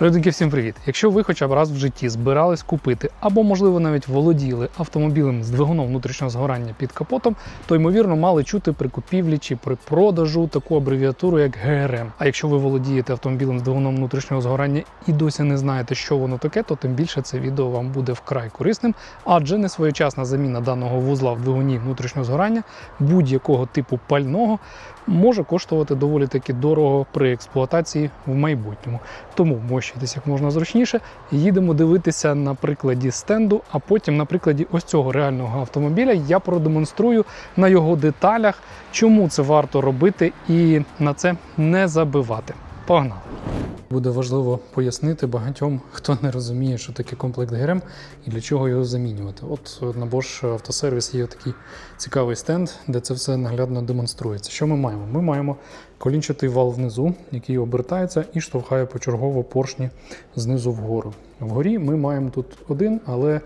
Родинки, всім привіт! Якщо ви хоча б раз в житті збирались купити або, можливо, навіть володіли автомобілем з двигуном внутрішнього згорання під капотом, то ймовірно мали чути при купівлі чи при продажу таку абревіатуру як ГРМ. А якщо ви володієте автомобілем з двигуном внутрішнього згорання і досі не знаєте, що воно таке, то тим більше це відео вам буде вкрай корисним, адже несвоєчасна заміна даного вузла в двигуні внутрішнього згорання будь-якого типу пального може коштувати доволі таки дорого при експлуатації в майбутньому. Тому вмощуйтесь як можна зручніше. Їдемо дивитися на прикладі стенду, а потім на прикладі ось цього реального автомобіля я продемонструю на його деталях, чому це варто робити і на це не забивати. Погнали! Буде важливо пояснити багатьом, хто не розуміє, що таке комплект ГРМ і для чого його замінювати. От на Bosch автосервіс є такий цікавий стенд, де це все наглядно демонструється. Що ми маємо? Ми маємо колінчатий вал внизу, який обертається і штовхає почергово поршні знизу вгору. Вгорі ми маємо тут один, але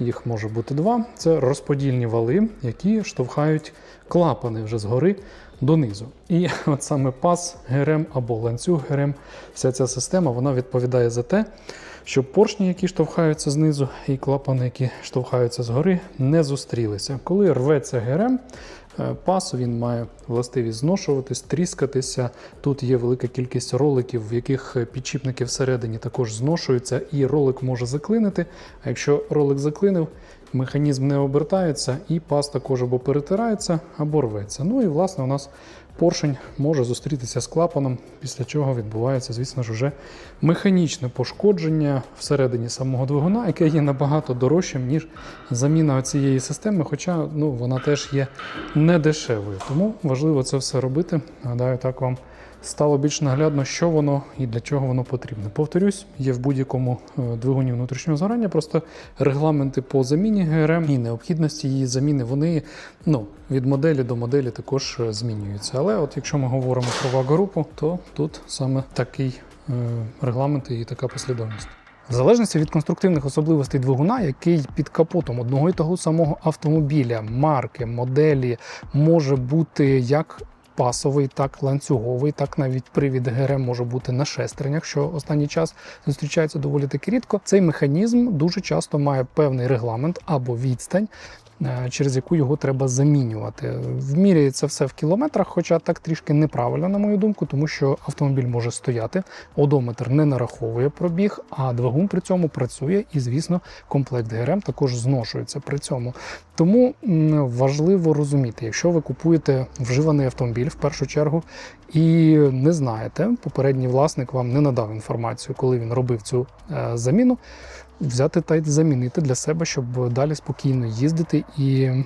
їх може бути два. Це розподільні вали, які штовхають клапани вже згори донизу. І от саме пас ГРМ або ланцюг ГРМ, вся ця система вона відповідає за те, щоб поршні, які штовхаються знизу, і клапани, які штовхаються згори, не зустрілися. Коли рветься ГРМ, е, пас він має властивість зношуватись, тріскатися. Тут є велика кількість роликів, в яких підчіпники всередині також зношуються, і ролик може заклинити. А якщо ролик заклинив, механізм не обертається, і пас також або перетирається, або рветься. Ну і власне у нас поршень може зустрітися з клапаном, після чого відбувається, звісно ж, вже механічне пошкодження всередині самого двигуна, яке є набагато дорожчим, ніж заміна цієї системи, хоча ну, вона теж є недешевою. Тому важливо це все робити. Гадаю, так вам стало більш наглядно, що воно і для чого воно потрібно. Повторюсь, є в будь-якому е, двигуні внутрішнього згорання, просто регламенти по заміні ГРМ і необхідності її заміни, вони ну, від моделі до моделі також е, змінюються. Але от якщо ми говоримо про вагорупу, то тут саме такий е, регламент і така послідовність. В залежності від конструктивних особливостей двигуна, який під капотом одного і того самого автомобіля, марки, моделі може бути як пасовий, так ланцюговий, так навіть привід ГРМ може бути на шестернях, що останній час зустрічається доволі таки рідко. Цей механізм дуже часто має певний регламент або відстань. Е, Через яку його треба замінювати. Вміряється все в кілометрах, хоча так трішки неправильно, на мою думку, тому що автомобіль може стояти, одометр не нараховує пробіг, а двигун при цьому працює, і, звісно, комплект ГРМ також зношується при цьому. Тому важливо розуміти, якщо ви купуєте вживаний автомобіль в першу чергу і не знаєте, попередній власник вам не надав інформацію, коли він робив цю е, заміну. Взяти та й замінити для себе, щоб далі спокійно їздити і е,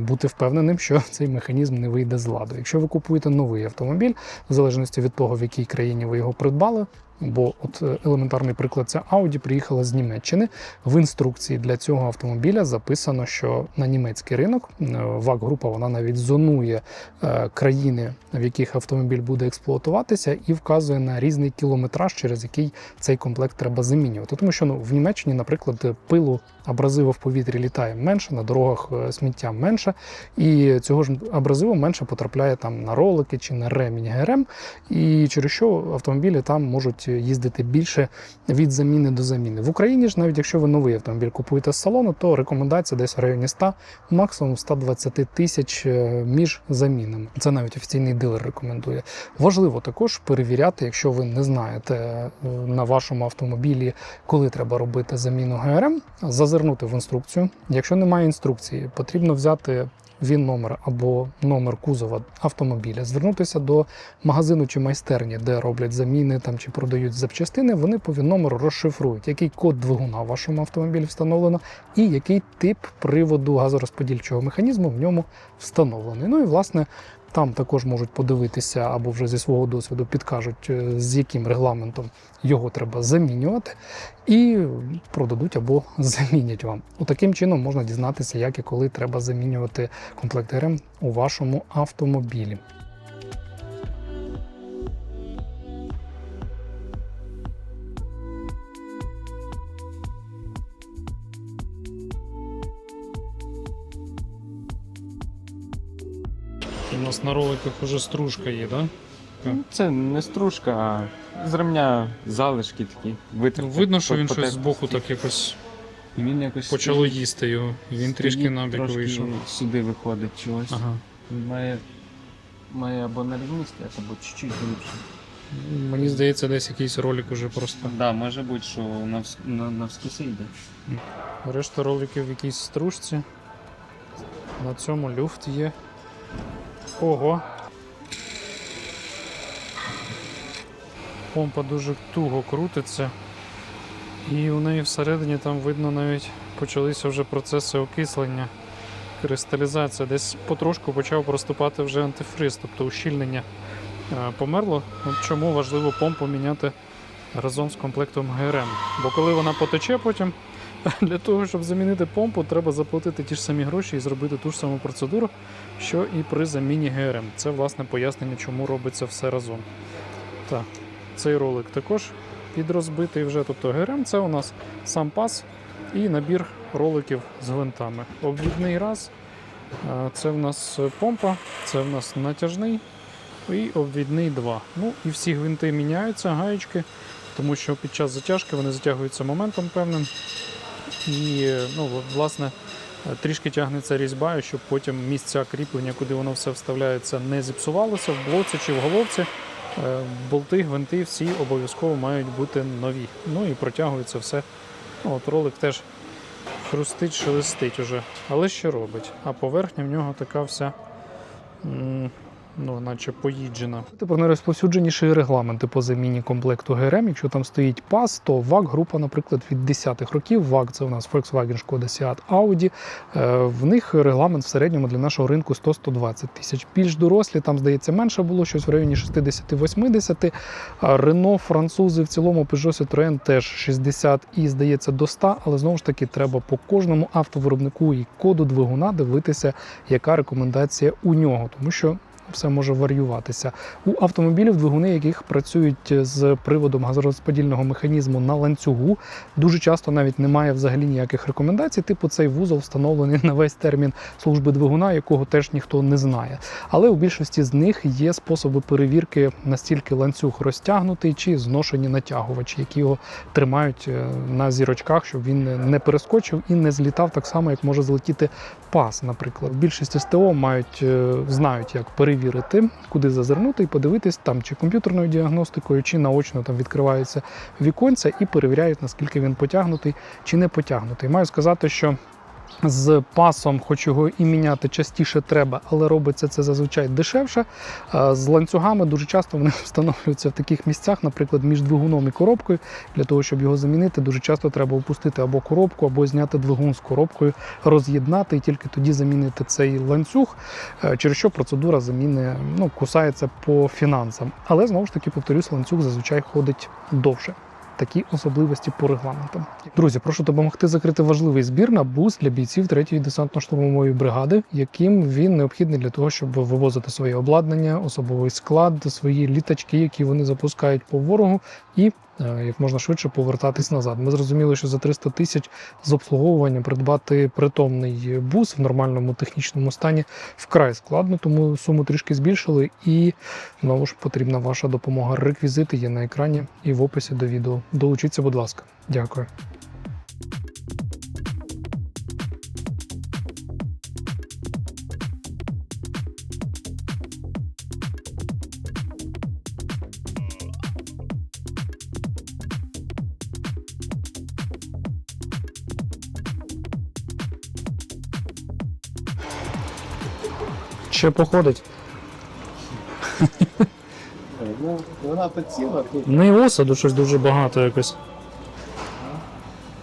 бути впевненим, що цей механізм не вийде з ладу. Якщо ви купуєте новий автомобіль, в залежності від того, в якій країні ви його придбали. Бо от е, елементарний приклад це Audi приїхала з Німеччини. В інструкції для цього автомобіля записано, що на німецький ринок ВАК група вона навіть зонує е, країни, в яких автомобіль буде експлуатуватися, і вказує на різний кілометраж, через який цей комплект треба замінювати. Тому що ну в Німеччині, наприклад, пилу абразиву в повітрі літає менше, на дорогах е, сміття менше, і цього ж абразиву менше потрапляє там на ролики чи на ремінь ГРМ, і через що автомобілі там можуть їздити більше від заміни до заміни. В Україні ж, навіть якщо ви новий автомобіль купуєте з салону, то рекомендація десь в районі 100, максимум 120 тисяч е, між замінами. Це навіть офіційний дилер рекомендує. Важливо також перевіряти, якщо ви не знаєте е, на вашому автомобілі, коли треба робити заміну ГРМ, зазирнути в інструкцію. Якщо немає інструкції, потрібно взяти він номер або номер кузова автомобіля, звернутися до магазину чи майстерні, де роблять заміни там чи продають запчастини. Вони по номеру розшифрують, який код двигуна в вашому автомобілі встановлено, і який тип приводу газорозподільчого механізму в ньому встановлений. Ну і власне. Там також можуть подивитися або вже зі свого досвіду підкажуть, е, з яким регламентом його треба замінювати, і продадуть або замінять вам. У Таким чином можна дізнатися, як і коли треба замінювати комплект ГРМ у вашому автомобілі. Нас на роликах уже стружка є, да? Ну, Це не стружка, а з ремня залишки такі. Витерти. Ну, Видно, що він щось потерти збоку так якось І Він якось почало їсти його. Він трішки набік вийшов. Сюди виходить чогось. Ага. Він Має, має або на рівні стояти, або чуть-чуть глибше. Мені здається, десь якийсь ролик уже просто. Так, да, може бути, що навс... на, навскоси йде. Решта роликів в якійсь стружці. На цьому люфт є. Ого. Помпа дуже туго крутиться. І у неї всередині там видно навіть почалися вже процеси окислення, кристалізація. Десь потрошку почав проступати вже антифриз, тобто ущільнення е, померло. Чому важливо помпу міняти разом з комплектом ГРМ. Бо коли вона потече потім, для того, щоб замінити помпу, треба заплатити ті ж самі гроші і зробити ту ж саму процедуру, що і при заміні ГРМ. Це власне пояснення, чому робиться все разом. Так, цей ролик також підрозбитий вже. Тобто ГРМ це у нас сам пас і набір роликів з гвинтами. Обвідний раз. Це в нас помпа, це в нас натяжний і обвідний 2. Ну і всі гвинти міняються, гаєчки, тому що під час затяжки вони затягуються моментом певним. І ну, власне трішки тягнеться різьба, щоб потім місця кріплення, куди воно все вставляється, не зіпсувалося в блоці чи в головці. Е, Болти, гвинти всі обов'язково мають бути нові. Ну і протягується все. Ну, от ролик теж хрустить, шелестить уже. Але що робить? А поверхня в нього така вся. Ну, наче поїджена. Тепер найрозповсюдженіші регламенти по заміні комплекту ГРМ. Якщо там стоїть PAS, то VAG група, наприклад, від 10-х років. VAG це у нас Volkswagen, Škoda, Seat, Audi. Е, В них регламент в середньому для нашого ринку 100-120 тисяч. Більш дорослі, там, здається, менше було, щось в районі 60-80. А Renault, французи, в цілому Peugeot Citroën теж 60 і, здається, до 100, але знову ж таки треба по кожному автовиробнику і коду двигуна дивитися, яка рекомендація у нього, тому що все може варіюватися. У автомобілів двигуни, яких працюють з приводом газорозподільного механізму на ланцюгу, дуже часто навіть немає взагалі ніяких рекомендацій. Типу цей вузол встановлений на весь термін служби двигуна, якого теж ніхто не знає. Але у більшості з них є способи перевірки, настільки ланцюг розтягнутий чи зношені натягувачі, які його тримають е, на зірочках, щоб він не перескочив і не злітав так само, як може злетіти пас, наприклад. Більшість СТО мають е, знають, як перевірити, куди зазирнути і подивитись там, чи комп'ютерною діагностикою, чи наочно там відкриваються віконця і перевіряють, наскільки він потягнутий чи не потягнутий. Маю сказати, що. З пасом, хоч його і міняти частіше треба, але робиться це зазвичай дешевше. Е, З ланцюгами дуже часто вони встановлюються в таких місцях, наприклад, між двигуном і коробкою. Для того, щоб його замінити, дуже часто треба опустити або коробку, або зняти двигун з коробкою, роз'єднати і тільки тоді замінити цей ланцюг, е, через що процедура заміни ну, кусається по фінансам. Але знову ж таки, повторюсь, ланцюг зазвичай ходить довше. Такі особливості по регламентам. Друзі, прошу допомогти закрити важливий збір на бус для бійців 3-ї десантно-штурмової бригади, яким він необхідний для того, щоб вивозити своє обладнання, особовий склад, свої літачки, які вони запускають по ворогу, і як можна швидше повертатись назад. Ми зрозуміли, що за 300 тисяч з обслуговування придбати притомний бус в нормальному технічному стані вкрай складно, тому суму трішки збільшили. І знову ж потрібна ваша допомога. Реквізити є на екрані і в описі до відео. Долучіться, будь ласка. Дякую. Ще походить. Ну, вона поціла тут. Не і осаду щось дуже багато якось.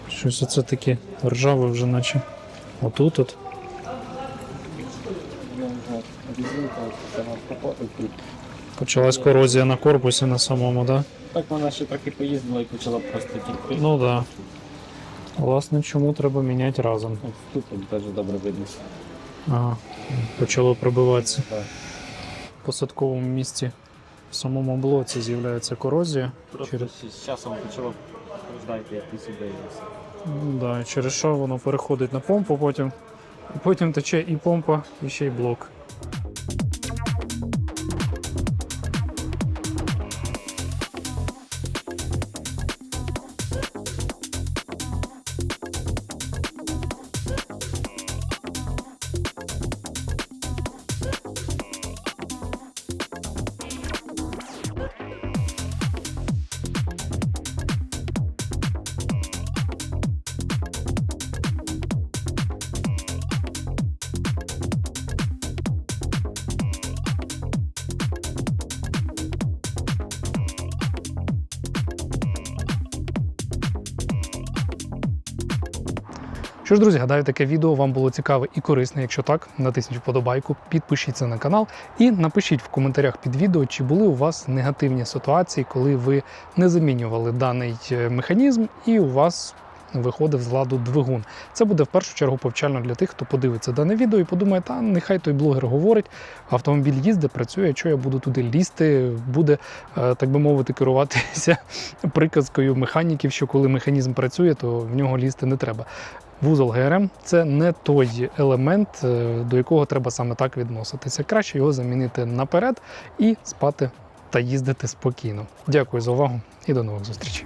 Щось оце таке ржаве вже наче. Отут от. Почалась корозія на корпусі на самому, да? Так вона ще трохи поїздила і почала просто тікти. Ну да. Власне, чому треба міняти разом. Тут теж добре видно. Ага. Почало пробиватися. Так. В посадковому місці в самому блоці з'являється корозія. Просто Через- з часом почало роздати як ти сюди. і. Ну, да, через що воно переходить на помпу потім. Потім тече і помпа, і ще й блок. Що ж, друзі, гадаю, таке відео вам було цікаве і корисне. Якщо так, натисніть вподобайку, підпишіться на канал і напишіть в коментарях під відео, чи були у вас негативні ситуації, коли ви не замінювали даний е, механізм і у вас виходив з ладу двигун. Це буде в першу чергу повчально для тих, хто подивиться дане відео і подумає, та нехай той блогер говорить, автомобіль їздить, працює, що я буду туди лізти, буде, е, так би мовити, керуватися приказкою механіків, що коли механізм працює, то в нього лізти не треба. Вузол ГРМ це не той елемент, е, до якого треба саме так відноситися. Краще його замінити наперед і спати та їздити спокійно. Дякую за увагу і до нових зустрічей.